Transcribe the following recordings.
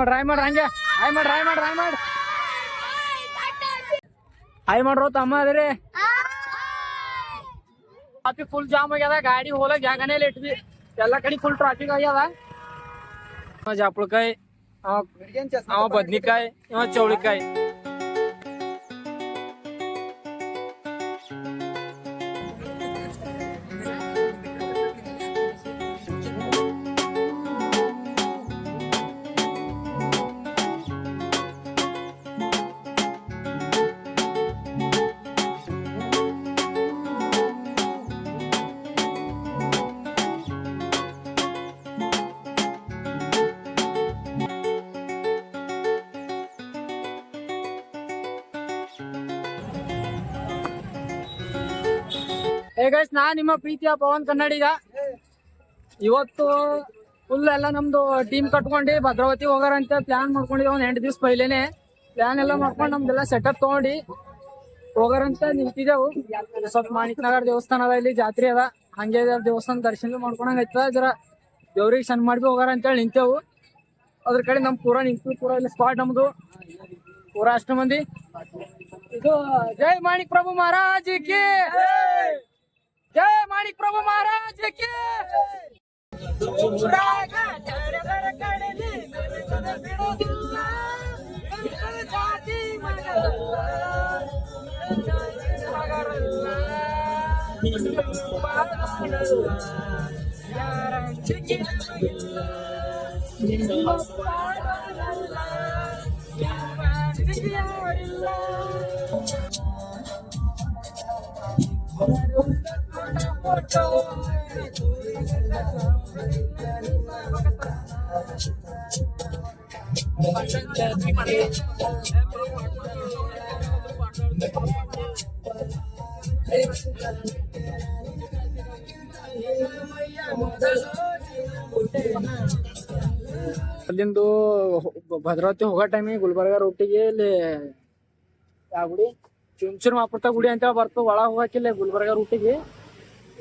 Try ಮಾಡ್ರಿ ಹಂಗೆ hi ಮಾಡ್ರಿ ಹಾಯ್ ಮಾಡ್ರಿ ಹಾಯ್ ಮಾಡ್ರಿ ಹಾಯ್ ಮಾಡ್ರೋ ತಮ್ಮ ಅದ್ರಿ ಟ್ರಾಫಿಕ್ ಫುಲ್ ಜಾಮ್ ಆಗ್ಯದ ಗಾಡಿ ಹೋಲಕ್ ಜಾಗನೇ ಇಲ್ಲ ಇಟ್ವಿ ಎಲ್ಲ ಕಡೆ ಫುಲ್ ಟ್ರಾಫಿಕ್ ಆಗ್ಯದ ಅವ ಜಾಪುಳಕಾಯಿ ಅವ ಅವ ಬದ್ನಿಕಾಯಿ ಇವ ಚೌಳಿಕಾಯಿ ಹೇ ಗೈಸ್ ನಾ ನಿಮ್ಮ ಪ್ರೀತಿಯ ಪವನ್ ಕನ್ನಡಿಗ ಇವತ್ತು ಫುಲ್ ಎಲ್ಲ ನಮ್ದು ಟೀಮ್ ಕಟ್ಕೊಂಡು ಭದ್ರಾವತಿ ಹೋಗಾರ ಅಂತ ಪ್ಲಾನ್ ಮಾಡ್ಕೊಂಡಿದ್ವಿ. ಒಂದ್ ಎಂಟು ದಿವಸ ಪೈಲೇನೆ ಪ್ಲಾನ್ ಎಲ್ಲ ಮಾಡ್ಕೊಂಡು ನಮ್ದೆಲ್ಲ ಸೆಟಪ್ ತಗೊಂಡಿ ಹೋಗಾರಂತ ನಿಂತಿದ್ದೆವು. ಸ್ವಲ್ಪ ಮಾಣಿಕ್ ನಗರ್ ದೇವಸ್ಥಾನ ಅದ ಇಲ್ಲಿ, ಜಾತ್ರೆ ಅದ. ಹಂಗೆ ದೇವಸ್ಥಾನ ದರ್ಶನ ಮಾಡ್ಕೊಂಡಂಗ ಐತದ ಜರ ದೇವ್ರಿಗೆ ಸಣ್ಣ ಮಾಡಿ ಹೋಗಾರ ಅಂತೇಳಿ ನಿಂತೇವು. ಅದ್ರ ಕಡೆ ನಮ್ ಪೂರ ನಿಂತು, ಪೂರ ಇಲ್ಲಿ ಸ್ಪಾಟ್ ನಮ್ದು. ಪೂರ ಅಷ್ಟು ಮಂದಿ. ಇದು ಜೈ ಮಾಣಿಕ್ ಪ್ರಭು ಮಹಾರಾಜ್ ಕಿ. ಜೈ ಮಾಣಿಕ್ ಪ್ರಭು ಮಹಾರಾಜ್ ಕಿ ಅಲ್ಲಿಂದು ಹೊ- ಭದ್ರಾವತಿ ಹೋಗೋ ಟೈಮಿಗೆ ಗುಲ್ಬರ್ಗ ರೂಟಿಗೆ ಇಲ್ಲಿ ಯಾವ ಗುಡಿ ಚುಂಚುರ್ ಮಾಪುರ್ತ ಗುಡಿ ಅಂತ ಬರ್ತು ಒಳ ಹೋಗಕ್ಕಿಲ್ಲ ಗುಲ್ಬರ್ಗ ರೂಟಿಗೆ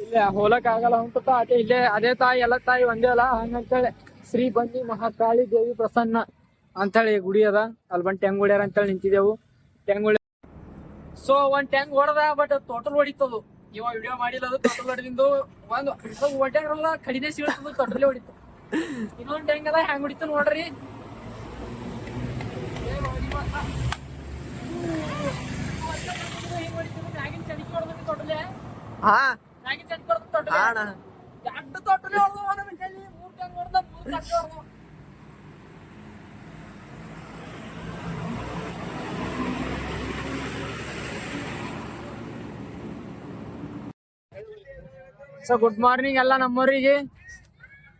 ಇಲ್ಲಿ ಹೋಲಕ್ ಆಗಲ್ಲ ಅಂತ ಅದೇ ಇಲ್ಲೇ ಅದೇ ತಾಯಿ, ಎಲ್ಲ ತಾಯಿ ಒಂದೇ ಅಲ್ಲ? ಹಂಗಂತೇಳಿ ಶ್ರೀ ಬನ್ನಿ ಮಹಾಕಾಳಿ ದೇವಿ ಪ್ರಸನ್ನ ಅಂತೇಳಿ ಗುಡಿ ಅದ. ಅಲ್ಲಿ ಬಂದು ಟೆಂಗ್ ಹೊಡ್ಯಾರ ಅಂತೇಳಿ ನಿಂತಿದ್ದೆವು ಟೆಂಗ್ ಹೊಡ್ಯ ಸೊ ಒಂದ್ ಟ್ಯಾಂಕ್ ಹೊಡೆದ ಬಟ್ ಟೋಟಲ್ ಹೊಡಿತದು. ಇವ ವಿಡಿಯೋ ಮಾಡಿಲ್ಲ ಅದು ಟೋಟಲ್ ಹೊಡೆದಿಂದು. ಒಂದು ಹೊಡ್ಯಾರಲ್ಲ, ಕಡಿಮೆ ಸಿಗುತ್ತದು ಟೋಟಲ್ ಹೊಡಿತು. ಇನ್ನೊಂದು ಟೆಂಗ್ ಅದ ಹೆಂಗ್ ಹೊಡಿತು ನೋಡ್ರಿ. ಹಾ. ಸೊ ಗುಡ್ ಮಾರ್ನಿಂಗ್ ಎಲ್ಲ ನಮ್ಮವರಿಗೆ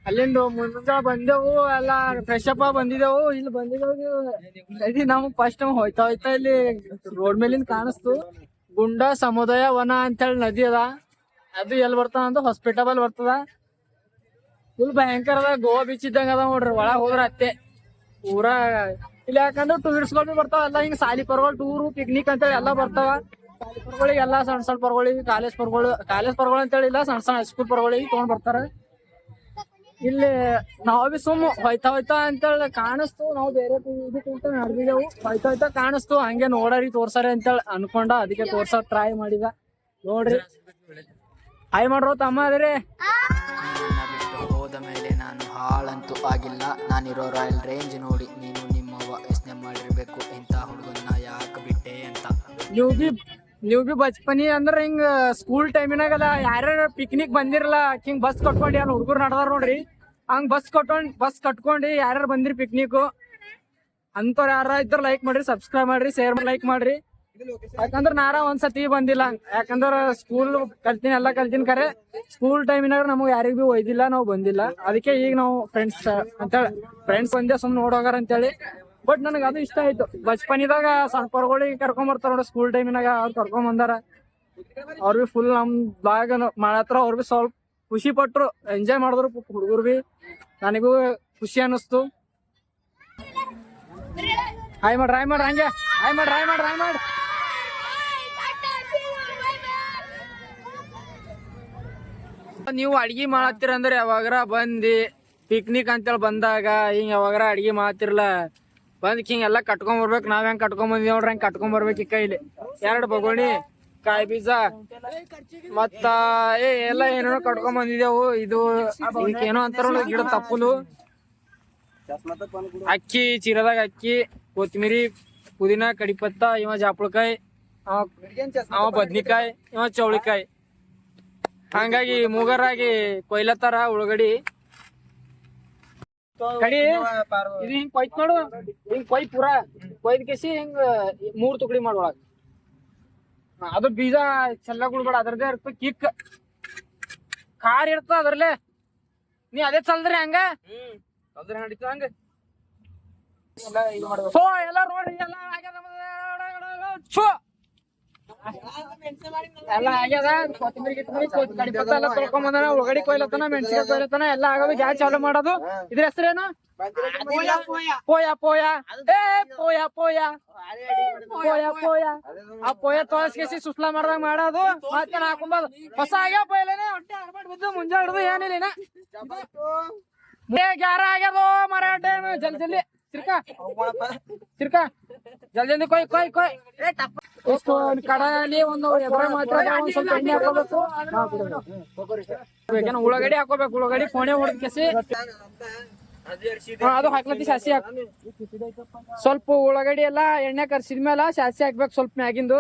ಅಲ್ಲಿಂದ ಮುಂದ ಬಂದೆವು ಎಲ್ಲ ಫ್ರೆಶ್ ಅಪ್ ಬಂದಿದ್ದೆವು ಇಲ್ಲಿ ಬಂದಿದ್ದೆವು ನದಿ ನಮ್ಗೆ ಫಸ್ಟ್ ಟೈಮ್ ಹೋಯ್ತಾ ಹೋಯ್ತಾ ಇಲ್ಲಿ ರೋಡ್ ಮೇಲಿಂದ ಕಾಣಿಸ್ತು. ಗುಂಡ ಸಮುದಾಯ ವನ ಅಂತೇಳಿ ನದಿ ಅದ. ಅದು ಎಲ್ಲಿ ಬರ್ತದ ಅಂತ ಹಾಸ್ಪಿಟಲ್ ಬರ್ತದ. ಫುಲ್ ಭಯಂಕರ ಅದ ಗೋವಾ ಬೀಚ್ ಇದ್ದಂಗ ಅದ ನೋಡ್ರಿ, ಒಳಗ್ ಹೋದ್ರ ಅತ್ತೆ. ಪೂರಾ ಇಲ್ಲಿ ಯಾಕಂದ್ರೆ ಟೂರಿಸ್ಟ್ಗಳು ಬರ್ತಾವ ಎಲ್ಲ ಹಿಂಗ್ ಸಾಲಿ ಪರ್ಗಳು ಟೂರು ಪಿಕ್ನಿಕ್ ಅಂತೇಳಿ ಎಲ್ಲ ಬರ್ತಾವ. ಸಾಲಿ ಪರ್ಗಳಿಗೆ ಎಲ್ಲ ಸಣ್ಣ ಸಣ್ಣ ಪರ್ಗಳಿಗೆ ಕಾಲೇಜ್ ಪರ್ಗಳು ಕಾಲೇಜ್ ಪರ್ಗಳು ಅಂತೇಳಿ ಇಲ್ಲ ಸಣ್ಣ ಸಣ್ಣ ಹೈಸ್ಕೂಲ್ ಪರ್ಗಳಿಗೆ ತಗೊಂಡ್ ಬರ್ತಾರ. ಇಲ್ಲಿ ನಾವ್ ಬಿ ಸುಮ್ ಹೋಯ್ತಾ ಹೋಯ್ತಾ ಅಂತೇಳಿ ಕಾಣಿಸ್ತು, ನಾವು ಬೇರೆ ಇದಕ್ಕಿಂತ ನಡೆದಿದ್ದೆವು. ಹೋಯ್ತಾ ಹೋಯ್ತಾ ಕಾಣಿಸ್ತು, ಹಂಗೆ ನೋಡರಿ ತೋರ್ಸಾರೆ ಅಂತೇಳಿ ಅನ್ಕೊಂಡ, ಅದಕ್ಕೆ ತೋರ್ಸೋ ಟ್ರೈ ಮಾಡಿದ. ನೋಡ್ರಿ. ಹಾಯ್ ಮಾಡ್ರೋ ತಮ್ಮ ಅದ್ರಿ. ಹೋದ ಮೇಲೆ ನಾನು ಹಾಳಂತೂ ಆಗಿಲ್ಲ. ನಾನಿರೋ ರಾಯಲ್ ರೇಂಜ್ ನೋಡಿ ನೀನು ನಿಮ್ಮವ್ವ ಯೋಚನೆ ಮಾಡಿರ್ಬೇಕು. ಇಂತ ಹುಡುಗನ್ನ ಯಾಕೆ ಬಿಟ್ಟೆ ಅಂತ. ನೀವು ಬಿ ನೀವು ಬಿ ಬಚ್ಪನಿ ಅಂದ್ರೆ ಹಿಂಗ ಸ್ಕೂಲ್ ಟೈಮಿನಾಗಲ್ಲ ಯಾರ್ಯಾರ ಪಿಕ್ನಿಕ್ ಬಂದಿರಲ್ಲ ಹಿಂಗ್ ಬಸ್ ಕಟ್ಕೊಂಡು ಯಾರು ಹುಡುಗರು ನಡ್ದಾರ ನೋಡ್ರಿ. ಹಂಗ್ ಬಸ್ ಕಟ್ಕೊಂಡ್ ಬಸ್ ಕಟ್ಕೊಂಡು ಯಾರ್ಯಾರು ಬಂದಿರಿ ಪಿಕ್ನಿಕ್ ಅಂತವ್ರು ಯಾರ ಇದ್ರ ಲೈಕ್ ಮಾಡ್ರಿ ಸಬ್ಸ್ಕ್ರೈಬ್ ಮಾಡ್ರಿ ಶೇರ್ ಮಾಡಿ ಲೈಕ್ ಮಾಡ್ರಿ. ಯಾಕಂದ್ರ ನಾರ ಒಂದ್ಸತಿ ಬಂದಿಲ್ಲ. ಯಾಕಂದ್ರ ಸ್ಕೂಲ್ ಕಲ್ತೀನಿ, ಎಲ್ಲ ಕಲ್ತೀನಿ ಕರೆ. ಸ್ಕೂಲ್ ಟೈಮಿನಾಗ ನಮಗ್ ಯಾರಿಗೂ ಬಿ ಒಯ್ದಿಲ್ಲ, ನಾವು ಬಂದಿಲ್ಲ. ಅದಕ್ಕೆ ಈಗ ನಾವು ಫ್ರೆಂಡ್ಸ್ ಅಂತೇಳಿ ಫ್ರೆಂಡ್ಸ್ ಬಂದೆ ಸುಮ್ನೆ ನೋಡೋಗಾರ ಅಂತೇಳಿ. ಬಟ್ ನನಗೆ ಅದು ಇಷ್ಟ ಆಯ್ತು. ಬಚ್ಪನಿದಾಗ ಸಣ್ಣ ಪರ್ಗಳಿಗೆ ಕರ್ಕೊಂಡ್ ಬರ್ತಾರ ನೋಡಿ ಸ್ಕೂಲ್ ಟೈಮಿನಾಗ ಅವ್ರು ಕರ್ಕೊಂಡ್ ಬಂದಾರ. ಅವ್ರು ಫುಲ್ ನಮ್ ಬಾಗ ಮಾಡತ್ರ ಅವ್ರು ಬಿ ಸ್ವಲ್ಪ ಖುಷಿ ಪಟ್ರು. ಎಂಜಾಯ್ ಮಾಡಿದ್ರು ಹುಡುಗರು ಬಿ ನನಗೂ ಖುಷಿ ಅನ್ನಿಸ್ತು. ಹಾಯ್ ಮಾಡ್ರಿ ಹಾಯ್ ಮಾಡ್ರಿ, ಹಂಗೆ. ಹಾಯ್ ಮಾಡ್ರಿ ಹಾಯ್ ಮಾಡ್ರಿ ಹಾಯ್ ಮಾಡ್ರಿ. ನೀವು ಅಡ್ಗಿ ಮಾಡತ್ತೀರ ಅಂದ್ರೆ ಯಾವಾಗರ ಬಂದಿ ಪಿಕ್ನಿಕ್ ಅಂತೇಳಿ ಬಂದಾಗ, ಹಿಂಗ ಯಾವಾಗರ ಅಡಿಗೆ ಮಾಡತ್ತಿರ್ಲ ಬಂದ್ ಹಿಂಗ ಎಲ್ಲಾ ಕಟ್ಕೊಂಡ್ ಬರ್ಬೇಕು, ನಾವ್ ಹೆಂಗ್ ಕಟ್ಕೊಂಡ್ ಬಂದಿ ನೋಡ್ರಿ, ಹಂಗ್ ಕಟ್ಕೊಂಡ್ ಬರ್ಬೇಕು ಈ ಕೈಲಿ. ಎರಡ್ ಬಗೋಣಿ, ಕಾಯಿ ಬೀಜ, ಮತ್ತ, ಏ, ಎಲ್ಲ ಏನೇನೋ ಕಟ್ಕೊಂಡ್ ಬಂದಿದ್ದೇವು ಇದು ಏನೋ ಅಂತಾರ ಗಿಡ ತಪ್ಪಲು. ಅಕ್ಕಿ, ಚೀರದಾಗ ಅಕ್ಕಿ ಕೊತ್ತಮಿರಿ ಪುದೀನ, ಕಡಿಪತ್ತ, ಇವ ಜಾಪಳಕಾಯಿ ಅವ ಬದ್ನಿಕಾಯಿ, ಇವ ಚೌಳಿಕಾಯಿ. ಹಂಗಾಗಿ ಮೂಗರಾಗಿ ಕೊಯ್ಲತ್ತಾರ ಉಳಗಡಿ. ಕಡಿ, ಇದು ಹಿಂಗ್ ಕೊಯ್ತ್ ನೋಡು ಹಿಂಗ್ ಕೊಯ್ ಪೂರ. ಕೊಯ್ದ್ ಕೇಸಿ ಹಿಂಗ ಮೂರ್ ತುಕಡಿ ಮಾಡೋಳಗ ಅದು ಬೀಜ ಚಲ್ಲ ಗುಳ್ಬೇಡ ಅದ್ರದೇ ಇರ್ತ ಕಿಕ್. ಕಾರ್ ಇರ್ತ ಅದ್ರಲ್ಲೇ. ನೀ ಅದೇ ಚಲ್ದ್ರಿ ಹಂಗ? ಅದ್ರ ನಡೀತ ಹಂಗ. ಎಲ್ಲ ನೋಡ್ರಿ ಎಲ್ಲ! ಎಲ್ಲ ಆಗ್ಯದ. ಕೊತ್ತಂಬರಿ ಗಿತ್ತಂಬರಿ ಕಡಿ ಕಡಿಪತ್ತ ಎಲ್ಲ ತೊಳ್ಕೊಂಬಂದನ ಉಳ್ಗಡಿ ಕೊಯ್ಲತ್ತನ ಮೆಣಸಿನ ಕೊಯ್ಲತ್ತನ ಎಲ್ಲ ಆಗೋದು ಗ್ಯಾಸ್ ಚಾಲು ಮಾಡೋದು. ಇದ್ರ ಹೆಸರೇನು? ಪೋಯ ಪೋಯ. ಏ ಪೋಯ ಪೋಯ. ಪೋಯ ಪೋಯ. ಆ ಪೋಯ ತೊಳಸ್ಕೇಸಿ ಸುಸ್ಲಾ ಮಾಡ್ದಂಗ ಮಾಡೋದು. ಮತ್ತೆ ಹಾಕೊಂಬದು. ಹೊಸ ಆಗ್ಯಾವ ಪೋಯ್ಲೇನೆ? ಹೊಟ್ಟೆ ಹರ್ಬಾಟ್ ಬಿದ್ದು ಮುಂಜಾನೆ ಹಿಡಿದು ಏನಿಲ್ಲ. ಏ ಗ್ಯಾರ ಆಗ್ಯದೋ ಮರಾಠ ಜಲ್ದಿ ಜಲ್ದಿ. ಸಿರ್ಕಾ ಸಿರ್ಕಾ ಜಲ್ದಿ ಜಲ್ದಿ ಕೊಯ್ ಕೊಯ್ ಕೊಯ್. ಎಷ್ಟು ಒಂದ್ ಕಡಾಯಲ್ಲಿ ಒಂದು ಎದ್ರ ಮಾತ್ರ ಒಂದ್ ಸ್ವಲ್ಪ ಎಣ್ಣೆ ಹಾಕೋಬೇಕು ಬೇಕೇನೋ ಉಳ್ಳಾಗಡ್ಡಿ ಹಾಕೋಬೇಕು ಉಳ್ಳಾಗಡ್ಡಿ ಫೋನೆ ಹೊಡೆದ ಕೆಸಿ. ಅದು ಹಾಕ್ಲತ್ತಿ ಸಾಸಿ ಹಾಕ್ ಸ್ವಲ್ಪ ಉಳ್ಳಾಗಡ್ಡಿ ಎಲ್ಲ ಎಣ್ಣೆ ಕರ್ಸಿದ ಮೇಲೆ ಸಾಸಿ ಹಾಕ್ಬೇಕು ಸ್ವಲ್ಪ ಮ್ಯಾಗಿಂದು.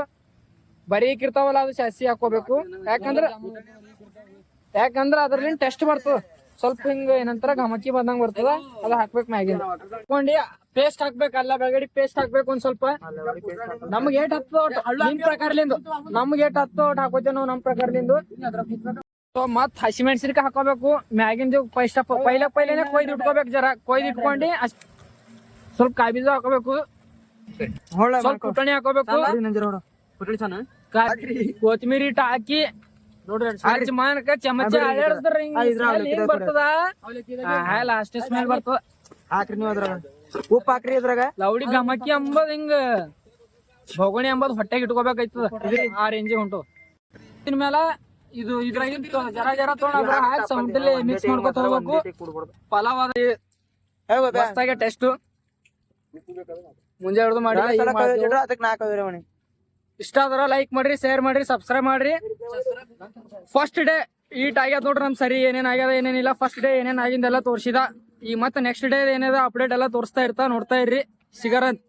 ಬರೀಕ್ ಇರ್ತಾವಲ್ಲ ಅದು ಸಾಸಿ ಹಾಕೋಬೇಕು ಯಾಕಂದ್ರ ಯಾಕಂದ್ರ ಅದ್ರಲ್ಲಿ ಟೆಸ್ಟ್ ಬರ್ತದ. ಸ್ವಲ್ಪ ಹಿಂಗ ಏನಂತಾರ ಘಮಕಿ ಬಂದಂಗ ಬರ್ತದ ಅದ ಹಾಕ್ಬೇಕು ಮ್ಯಾಗಿ. ಹಾಕೊಂಡಿ ಪೇಸ್ಟ್ ಹಾಕ್ಬೇಕು ಅಲ್ಲ ಬೆಳಗಡಿ ಪೇಸ್ಟ್ ಹಾಕ್ಬೇಕು ಒಂದ್ ಸ್ವಲ್ಪ. ನಮ್ಗೆ ಏಟ್ ಹತ್ತು ನಿಮ್ ಪ್ರಕಾರಲಿಂದ ನಮ್ಗೆ ಏಟ್ ಹತ್ತು ಒಟ್ ಹಾಕೋತೇವ್ ನಾವು ನಮ್ ಪ್ರಕಾರಲಿಂದ ಸೊ ಮತ್ ಹಸಿ ಮೆಣಸಿನ್ಕಾಯಿ ಹಾಕೋಬೇಕು ಮ್ಯಾಗಿಂದ ಪೈಸ್ಟ್ ಪೈಲ ಪೈಲೇನೆ ಕೊಯ್ದು ಇಟ್ಕೋಬೇಕು ಜರ ಕೊಯ್ದು ಇಟ್ಕೊಂಡು ಅಷ್ಟ್ ಸ್ವಲ್ಪ ಕಾಯಿ ಬೀಜ ಹಾಕೋಬೇಕು ಸ್ವಲ್ಪ ಪುಟಾಣಿ ಹಾಕೋಬೇಕು. ಕಾ- ಕೊತ್ಮಿರಿ ಹಾಕಿ ಹಚ್ಚಿ ಮಾನಕ ಚಮಚ ಅಳ್ಳಾಡಿಸ್ದ್ರ ಹಿಂಗ್ ಬರ್ತದ ಲಾಸ್ಟ್ ಸ್ಮೆಲ್ ಬರ್ತದ? ಹಾಕ್ರಿ ನೀವು ಅದ್ರಾಗ. ಉಪ್ಪು ಹಾಕ್ರಿ ಅದ್ರಾಗ ಲೌಡಿ ಗಮಕಿ ಅಂಬದ್ ಹಿಂಗ ಭೋಗಣಿ ಅಂಬದ್ ಹೊಟ್ಟೆಗೆ ಇಟ್ಕೋಬೇಕಾಯ್ತದ. ಆ ರೇಂಜ್ ಹೊಂಟು ಇನ್ ಮೇಲೆ ಇದು ಇದ್ರಾಗಿನ್ ಜರ ಜರ ತೊಗೊಂಡ್ ಹಾಕಿ ಸೌಂಡಲ್ಲಿ ಮಿಕ್ಸ್ ಮಾಡ್ಕೊತ ಹೋಗ್ಬೇಕು. ಪಲಾವ್ ಅದ ಮಸ್ತಾಗೆ ಟೆಸ್ಟ್ ಮುಂಜಾನೆ ಹಿಡಿದು ಮಾಡಿ ಇಷ್ಟ ಆದ್ರ ಲೈಕ್ ಮಾಡ್ರಿ ಶೇರ್ ಮಾಡ್ರಿ ಸಬ್ಸ್ಕ್ರೈಬ್ ಮಾಡ್ರಿ. ಫಸ್ಟ್ ಡೇ ಈಟ್ ಆಗ್ಯದ ನೋಡ್ರಿ ನಮ್ ಸರಿ, ಏನೇನ್ ಆಗ್ಯದ ಏನೇನಿಲ್ಲ ಫಸ್ಟ್ ಡೇ ಏನೇನ್ ಆಗಿಂದೆಲ್ಲ ತೋರಿಸಿದ. ಈಗ ಮತ್ತೆ ನೆಕ್ಸ್ಟ್ ಡೇ ಏನಿದೆ ಅಪ್ಡೇಟ್ ಎಲ್ಲ ತೋರಿಸ್ತಾ ಇರ್ತಾ ನೋಡ್ತಾ ಇರ್ರಿ. ಸಿಗರಂತ್